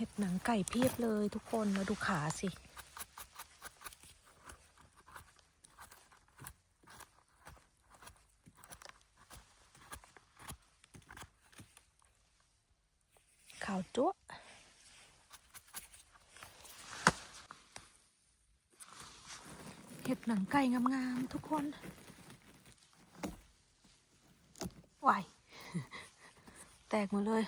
เห็ดหนังไก่เพียบเลยทุกคนแล้วดูขาสิ ขาวจั๊วเห็ดหนังไก่งามๆทุกคนวายแตกหมดเลย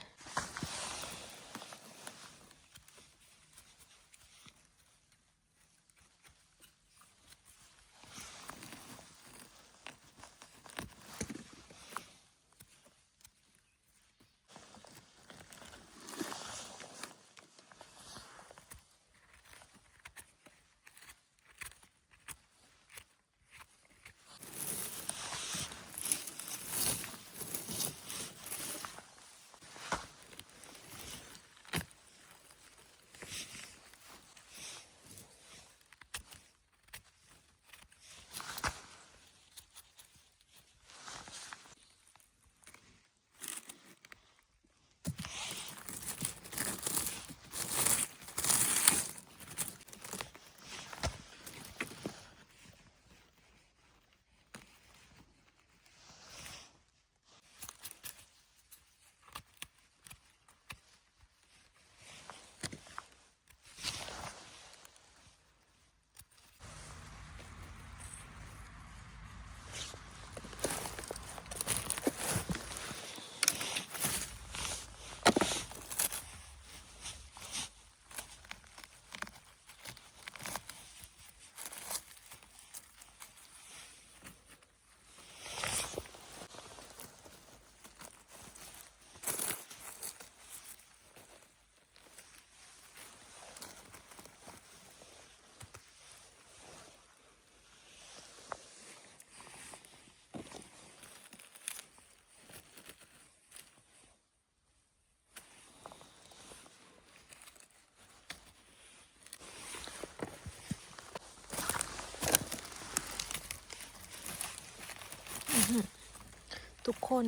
ทุกคน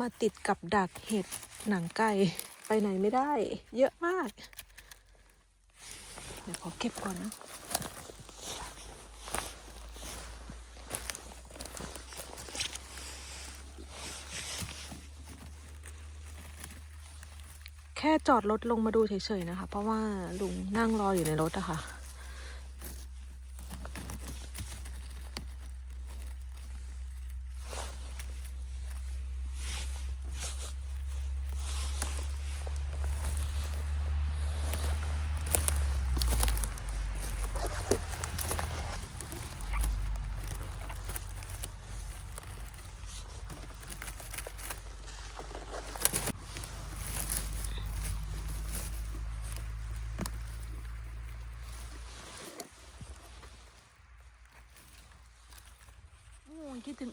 มาติดกับดักเห็ดหนังไก่ ไปไหนไม่ได้ เยอะมาก เดี๋ยวขอเก็บก่อนนะแค่จอดรถลงมาดูเฉยๆนะคะ เพราะว่าลุงนั่งรออยู่ในรถอะค่ะ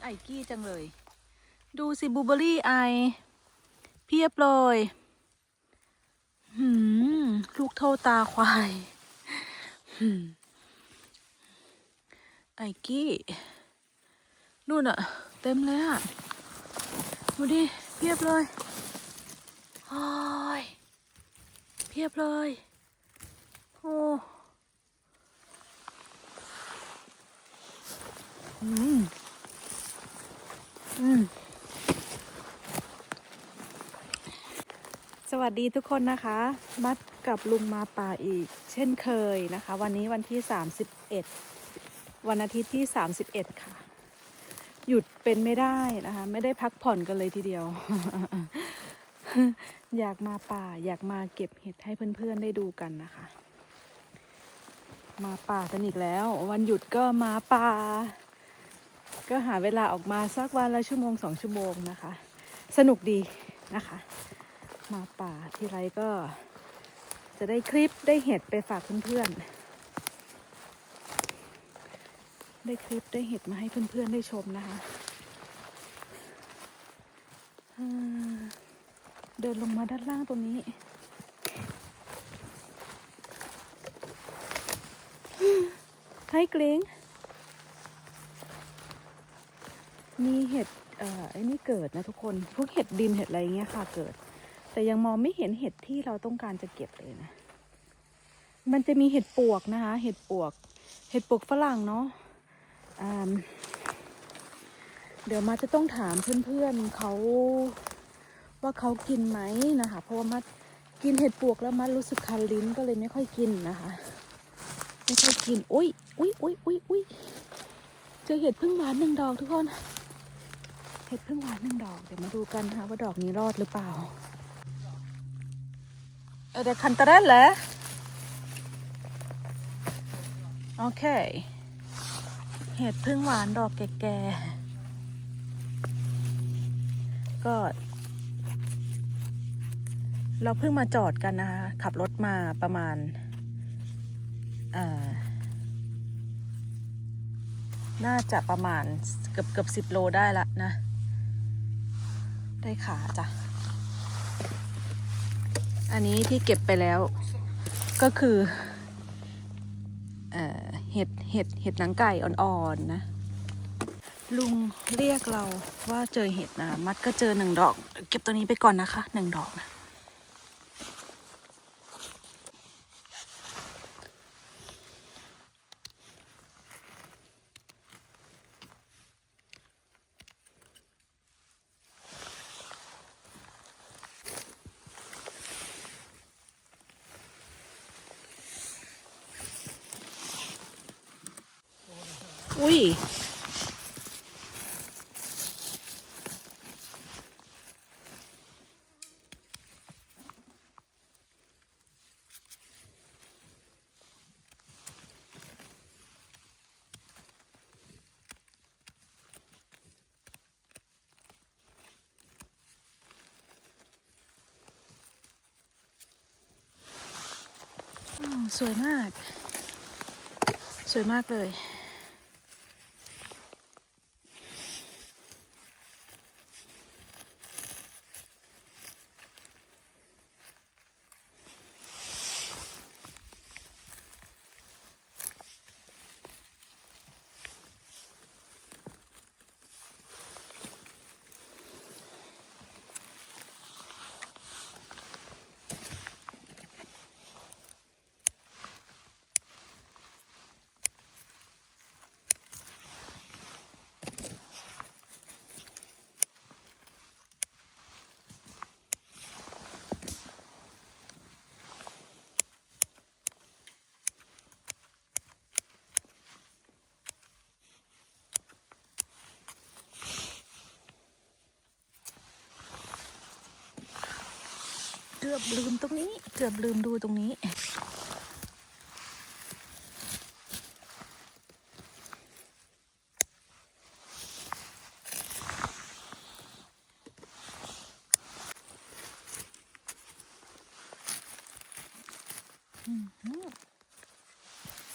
อกี้จังเลย ดูสิบูเบอรี่ไอ เพียบเลยหืมลูกเท่าตาควายหืมไอกี้นู่นอะเต็มเลยอะดูดิเพียบเลยโอ้ยเพียบเลยโอ้อืมอืม สวัสดีทุกคนนะคะ มัดกับลุงมาป่าอีก เช่นเคยนะคะ วันนี้วันที่ 31 วันอาทิตย์ที่ 31 ค่ะ หยุดเป็นไม่ได้นะคะ ไม่ได้พักผ่อนกันเลยทีเดียว อยากมาป่าอยากมาเก็บเห็ดให้เพื่อนๆได้ดูกันนะคะ มาป่ากันอีกแล้ว วันหยุดก็มาป่า ก็หาเวลาออกมาสักวันละชั่วโมงสองชั่วโมงนะคะ สนุกดีนะคะ มาป่าทีไรก็ จะได้คลิปได้เห็ดไปฝากเพื่อนๆ ได้คลิปได้เห็ดมาให้เพื่อนๆได้ชมนะคะ เดินลงมาด้านล่างตรงนี้ให้กลิง มีเห็ดเอ่อไอ้นี่เกิดนะทุกคนพวกเห็ดดินเห็ดอะไรเงี้ยค่ะเกิด แต่ยังมองไม่เห็นเห็ดที่เราต้องการจะเก็บเลยนะ มันจะมีเห็ดปวกนะคะ เห็ดปวก เห็ดปวกฝรั่งเนาะอ่าเดี๋ยวมาจะต้องถามเพื่อนๆเขาว่าเขากินไหมนะคะ เพราะว่ามัดกินเห็ดปวกแล้วมัดรู้สึกคันลิ้นก็เลยไม่ค่อยกินนะคะ ไม่ค่อยกินอุ้ยอุ้ยอุ้ยอุ้ยอุ้ยเจอเห็ดพึ่งหวานหนึ่งดอกทุกคน เห็ดพึ่งหวานหนึ่งดอก เดี๋ยวมาดูกันนะคะว่าดอกนี้รอดหรือเปล่า เออเดี๋ยวคันตะเรนเหรอโอเค เห็ดพึ่งหวานดอกแก่ๆ ก็ เราเพิ่งมาจอดกันนะคะ ขับรถมาประมาณอ่อน่าจะประมาณเกือบเกือบสิบโลได้ละนะ ได้ขาจ้ะ อันนี้ที่เก็บไปแล้ว ก็คือเห็ดเห็ดเห็ดหนังไก่อ่อนๆนะ ลุงเรียกเราว่าเจอเห็ดนะมัดก็เจอหนึ่งดอก เก็บตัวนี้ไปก่อนนะคะหนึ่งดอกนะ อุ้ย สวยมาก สวยมากเลย กือบลืมตรงนี้ เกือบลืมดูตรงนี้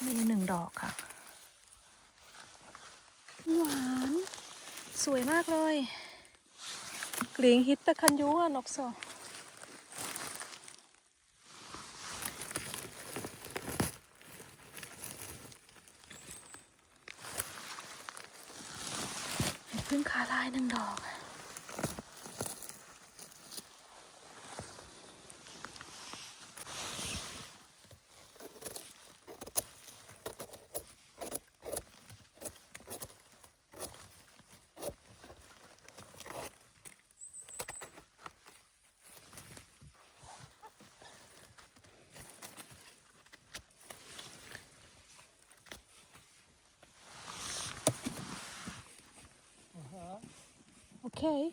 มีหนึ่งดอกค่ะ หวาน สวยมากเลย กลิงฮิตตะคันยูอะนกโซ เพิ่งขาลายหนึ่งดอก โอเค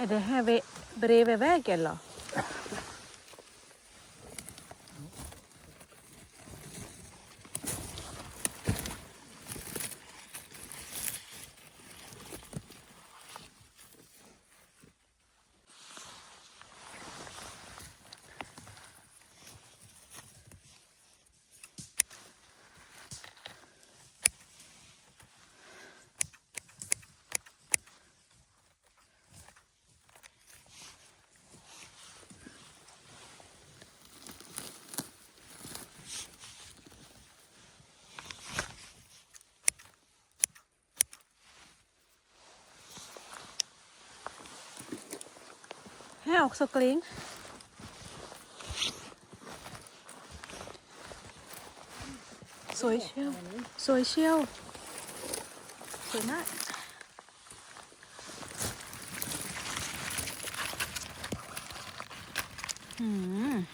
Är det här vid, bredvid vägen då? här också Kling. Sôi chiêu. Sôi chiêu. Sôi mát. Ừm.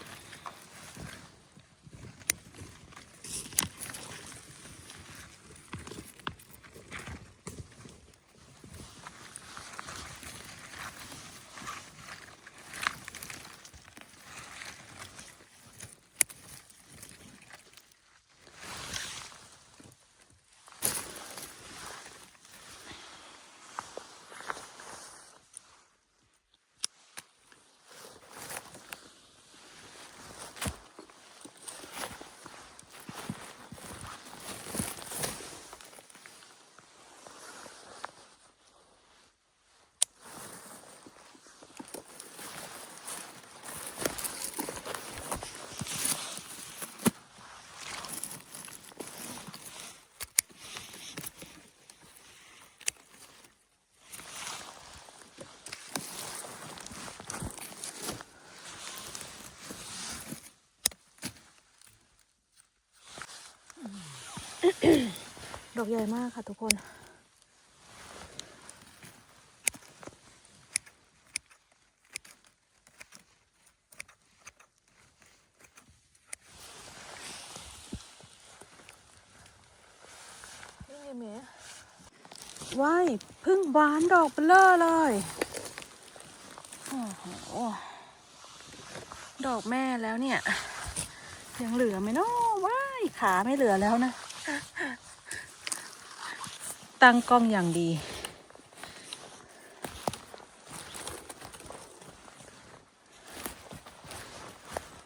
ดอกใหญ่มากค่ะทุกคนนี่ไงเมว้ายพึ่งหวานดอกเบลอเลยโอ้โหดอกแม่แล้วเนี่ย ยังเหลือไหมเนาะว้ายขาไม่เหลือแล้วนะ ตั้งกล้องอย่างดี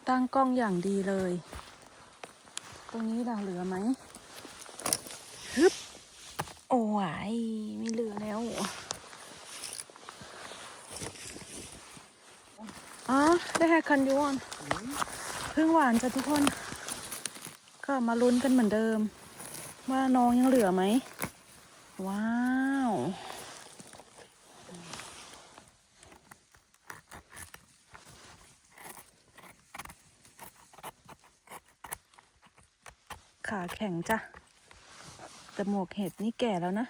ตั้งกล้องอย่างดีเลย ตรงนี้เราเหลือไหมฮึบโอ้ยไม่เหลือแล้วอ๋อได้แฮคันยูอนพึ่งหวานจ้ะทุกคน ก็มาลุ้นกันเหมือนเดิม ว่าน้องยังเหลือไหม ว้าว ขาแข็งจ้ะแต่หมวกเห็ดนี่แก่แล้วนะ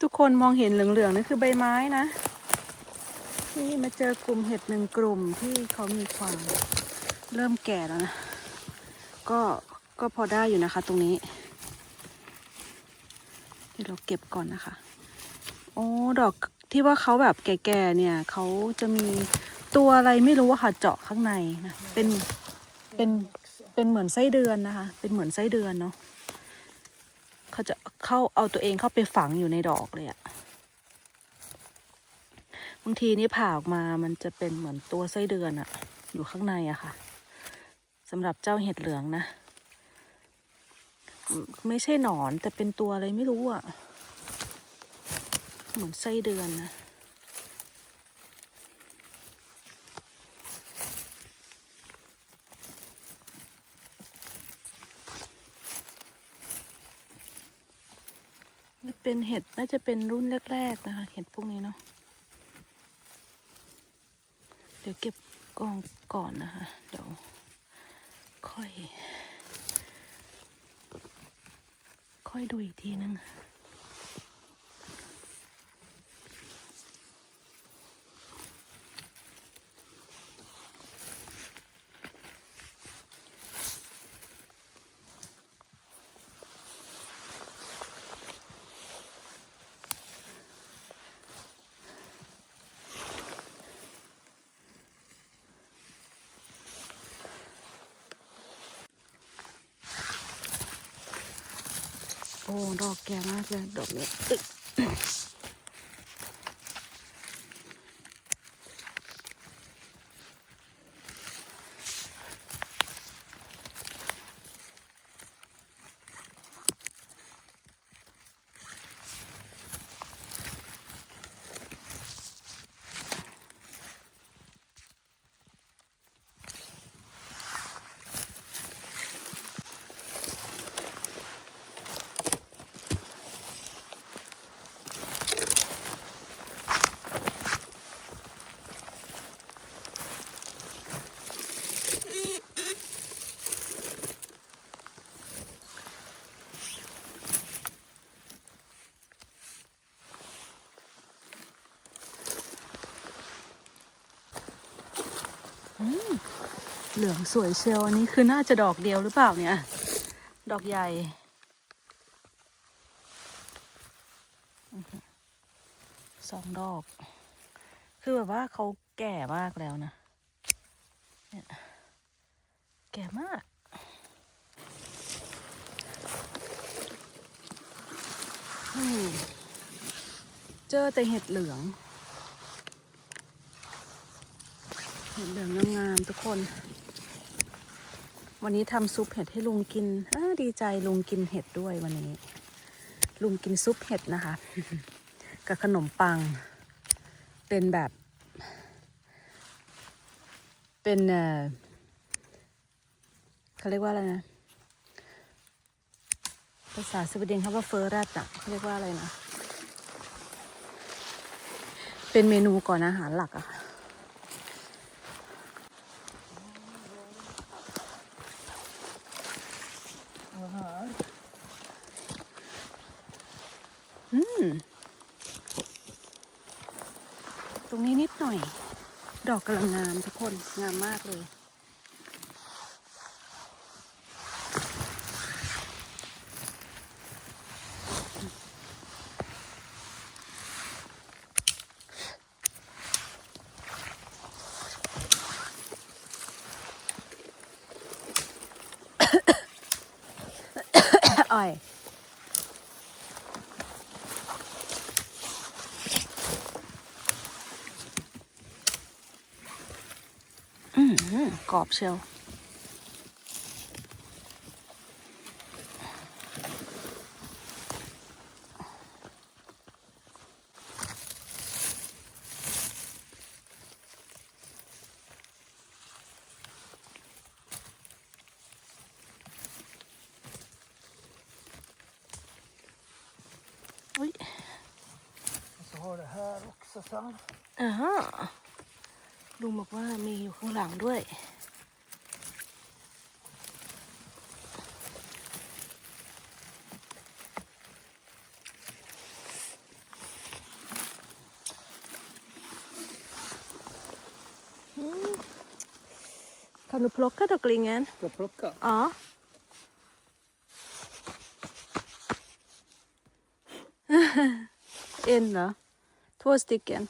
ทุก คนมองเห็นเหลืองๆนี่คือใบไม้นะ นี่มาเจอกลุ่มเห็ดหนึ่งกลุ่มที่เขามีความเริ่มแก่แล้วนะ ก็ก็พอได้อยู่นะคะ ตรงนี้เดี๋ยวเราเก็บก่อนนะคะ โอ้ดอกที่ว่าเขาแบบแก่ๆเนี่ยเขาจะมีตัวอะไรไม่รู้อะค่ะเจาะข้างในนะเป็นเป็นเป็นเหมือนไส้เดือนนะคะ เป็นเหมือนไส้เดือนเนาะ เขาจะเข้าเอาตัวเองเข้าไปฝังอยู่ในดอกเลยอะบางทีนี่ผ่าออกมามันจะเป็นเหมือนตัวไส้เดือนอะอยู่ข้างในอะค่ะสำหรับเจ้าเห็ดเหลืองนะ ไม่ใช่หนอนแต่เป็นตัวอะไรไม่รู้อะเหมือนไส้เดือนนะ เป็นเห็ดน่าจะเป็นรุ่นแรกๆนะคะ เห็ดพวกนี้เนาะเดี๋ยวเก็บกองก่อนนะคะ เดี๋ยวค่อย ค่อยดูอีกทีนึง ดอกแก่มากเลยดอกเนี้ยะ อืม เหลืองสวยเชียวอันนี้คือน่าจะดอกเดียวหรือเปล่าเนี่ย ดอกใหญ่ สองดอก คือแบบว่าเขาแก่มากแล้วนะ แก่มากเจอแต่เห็ดเหลือง เห็ดเหลืองงามๆทุกคน วันนี้ทำซุปเห็ดให้ลุงกินอดีใจลุงกินเห็ดด้วยวันนี้ ลุงกินซุปเห็ดนะคะ กับขนมปัง เป็นแบบ เป็นเออเขาเรียกว่าอะไรนะ ภาษาสวีเดนเขาว่าเฟอร์รัตอะเขาเรียกว่าอะไรนะ เป็นเมนูก่อนอาหารหลักอะค่ะ อืม ตรงนี้นิด หน่อย ดอกกำลังงามทุกคนงามมากเลย อ่อย อืม กรอบเชียว อุ้ย Så har det här också sen. อ่าฮะลุงบอกว่ามีอยู่ข้างหลังด้วย Kan du plocka docklingen? Ska jag plocka? Ja. en då? Två stycken?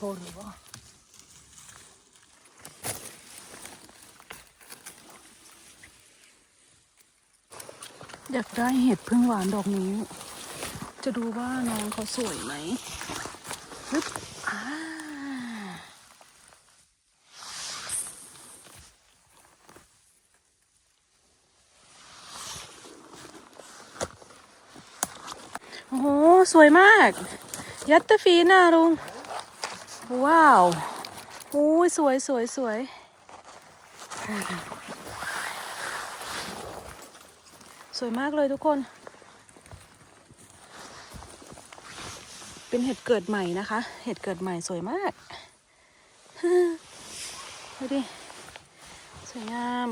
Gammal och torr va? อยากได้เห็ดพึ่งหวานดอกนี้ จะดูว่าน้องเขาสวยไหมฮึบอ่าโอ้โห สวยมาก ยัตเตอร์ฟีน่าลุง ว้าวโอ้ยสวยสวยสวยสวยมากเลยทุกคน เป็นเห็ดเกิดใหม่นะคะ เห็ดเกิดใหม่สวยมาก ดูดิ สวยงาม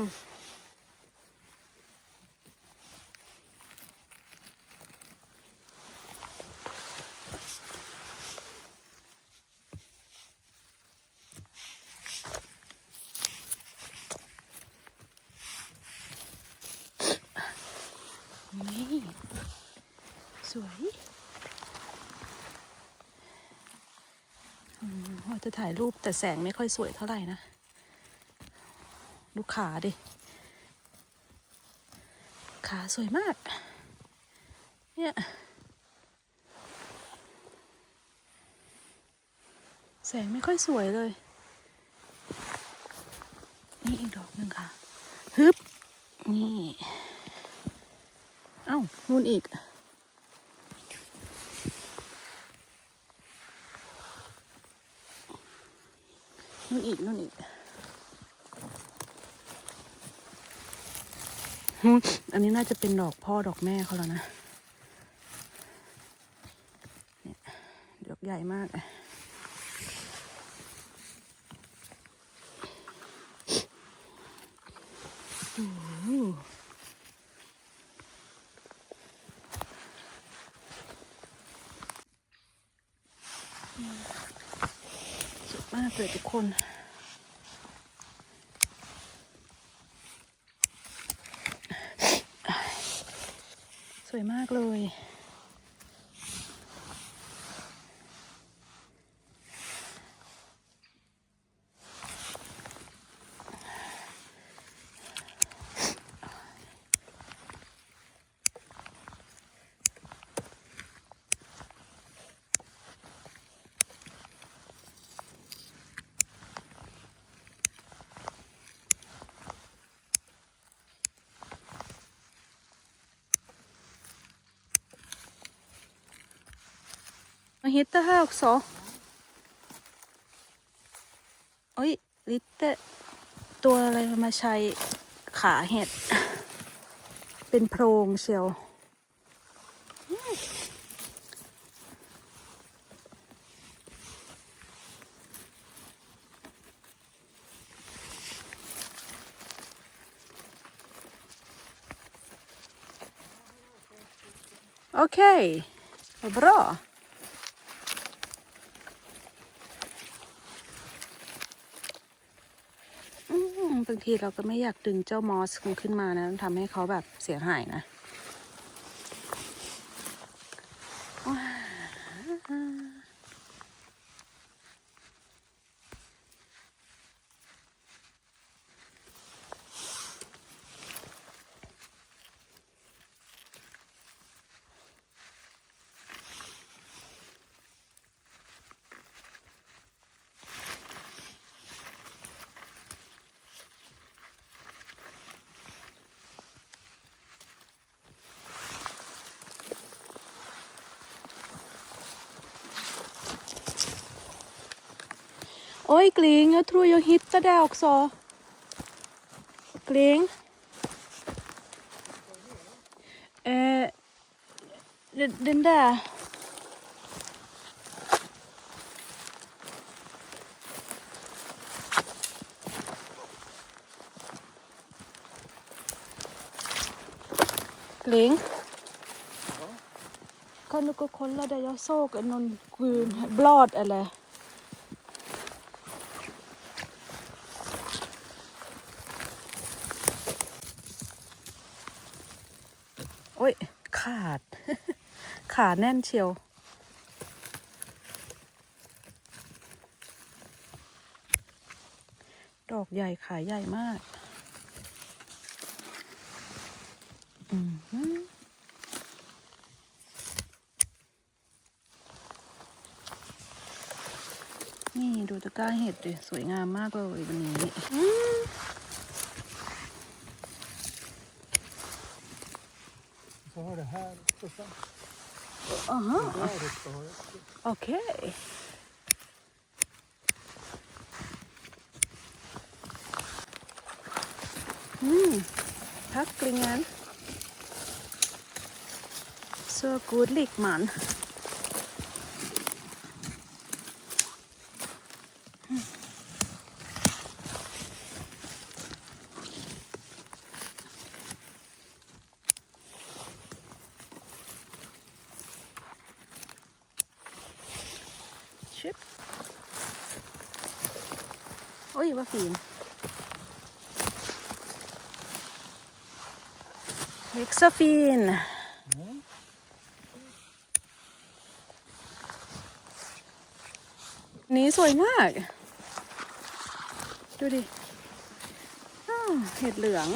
นี่สวยว่าจะถ่ายรูปแต่แสงไม่ค่อยสวยเท่าไหร่นะ ดูขาดิ ขาสวยมาก เนี่ย แสงไม่ค่อยสวยเลย นี่อีกดอกหนึ่งค่ะ ฮึบ นี่ เอ้านู่นอีก นู่นอีก นู่นอีกอันนี้น่าจะเป็นดอกพ่อดอกแม่เขาแล้วนะเนี่ยดอกใหญ่มากอะโอ้ โหสวยมากเลยทุกคนสวยมากเลย Vad heter här också? Oj, lite ตัวอะไรมาใช้ขาเห็ด เป็นโพรงเชียว Okej, vad bra. อืมบางทีเราก็ไม่อยากดึงเจ้ามอสขึ้นมานะทำให้เขาแบบเสียหายนะ Oj, Kling, jag tror jag hittade det också. Kling. Eh, den, den där. Kling. Kan du gå och kolla där? Jag såg någon gul blad eller? Oj, ขาด ขาแน่นเชียว ดอกใหญ่ขาใหญ่มาก อือหือนี่ดูตะกร้าเห็ดดิสวยงามมากเลยวันนี้ Så har det här också sen. อ๋อฮะ Där uppe har jag också. โอเค อืมทักก ลิงงาน så god likman. Oj, vad fin. Växer fin. Mm. นี้สวยมาก ดูดิเห็ดเหลือง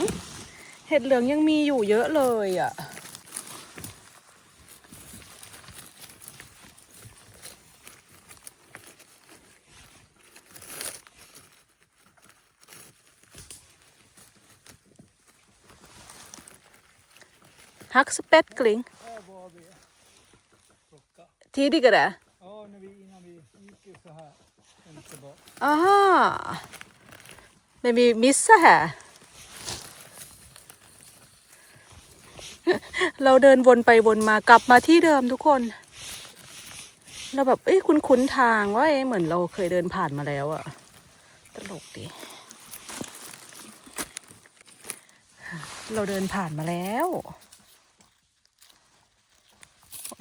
เห็ดเหลืองยังมีอยู่เยอะเลยอะ ฮักส์เ pettling. Där var vi. Plocka. Tidigare? Ja, när vi, innan vi gick så här. Aha. Men vi missade เราเดินวนไปวนมากลับมาที่เดิมทุกคน เราแบบเอ้ยคุ้นคุ้นทางว่าเอ้เหมือนเราเคยเดินผ่านมาแล้วอะตลกดีเราเดินผ่านมาแล้ว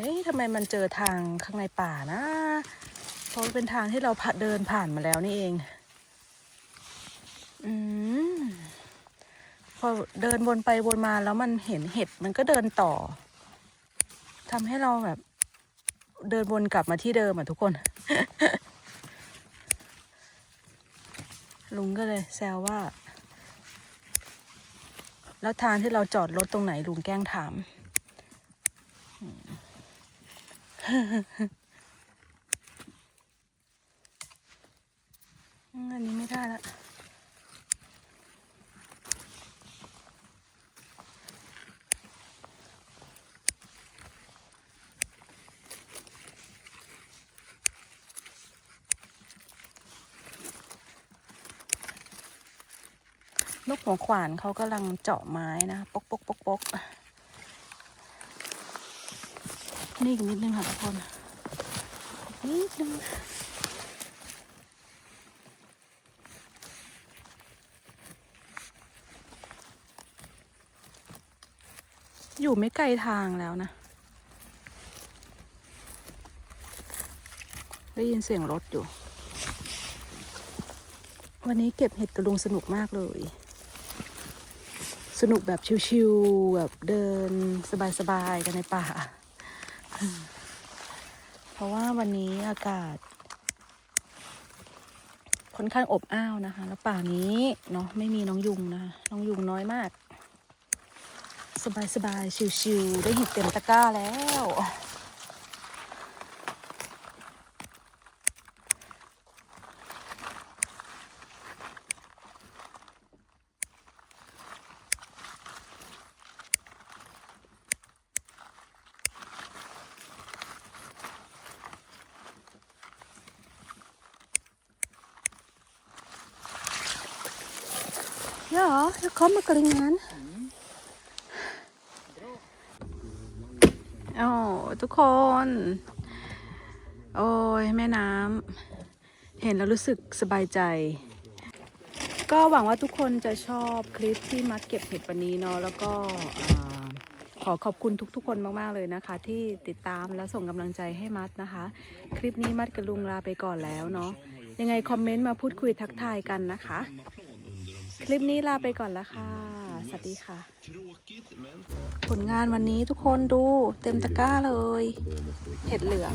เอ๊ะทำไมมันเจอทางข้างในป่านะเพราะเป็นทางที่เราผ่าเดินผ่านมาแล้วนี่เอง อืมพอเดินวนไปวนมาแล้วมันเห็นเห็ดมันก็เดินต่อทำให้เราแบบ เดินวนกลับมาที่เดิมอะทุกคน ลุงก็เลยแซวว่า แล้วทางที่เราจอดรถตรงไหนลุงแกล้งถาม อันนี้ไม่ได้ละนกหัวขวานเขากำลังเจาะไม้นะ ปกปกปกปก นี่อีกนิดนึงค่ะทุกคนนิดนึงอยู่ไม่ไกลทางแล้วนะ ได้ยินเสียงรถอยู่ วันนี้เก็บเห็ดกระลุงสนุกมากเลย สนุกแบบชิวๆแบบเดินสบายๆกันในป่า เพราะว่าวันนี้อากาศ ค่อนข้างอบอ้าวนะคะ แล้วป่านี้เนาะไม่มีน้องยุงนะคะน้องยุงน้อยมาก สบายๆชิวๆได้หิดเต็มตะกร้าแล้ว Ja, jag kommer klingan. โอ้ทุกคน โอ้ย แม่น้ำ เห็นแล้วรู้สึกสบายใจ ก็หวังว่าทุกคนจะชอบคลิปที่มัดเก็บเห็ดวันนี้เนาะ แล้วก็ขอขอบคุณทุกๆ คนมากๆเลยนะคะ ที่ติดตามและส่งกำลังใจให้มัดนะคะ คลิปนี้มัดกับลุงลาไปก่อนแล้วเนาะยังไงคอมเมนต์มาพูดคุยทักทายกันนะคะ ลิปนี้ลาไปก่อนละค่ะ สวัสดีค่ะ ผลงานวันนี้ทุกคนดูเต็มตะกร้าเลย เห็ดเหลือง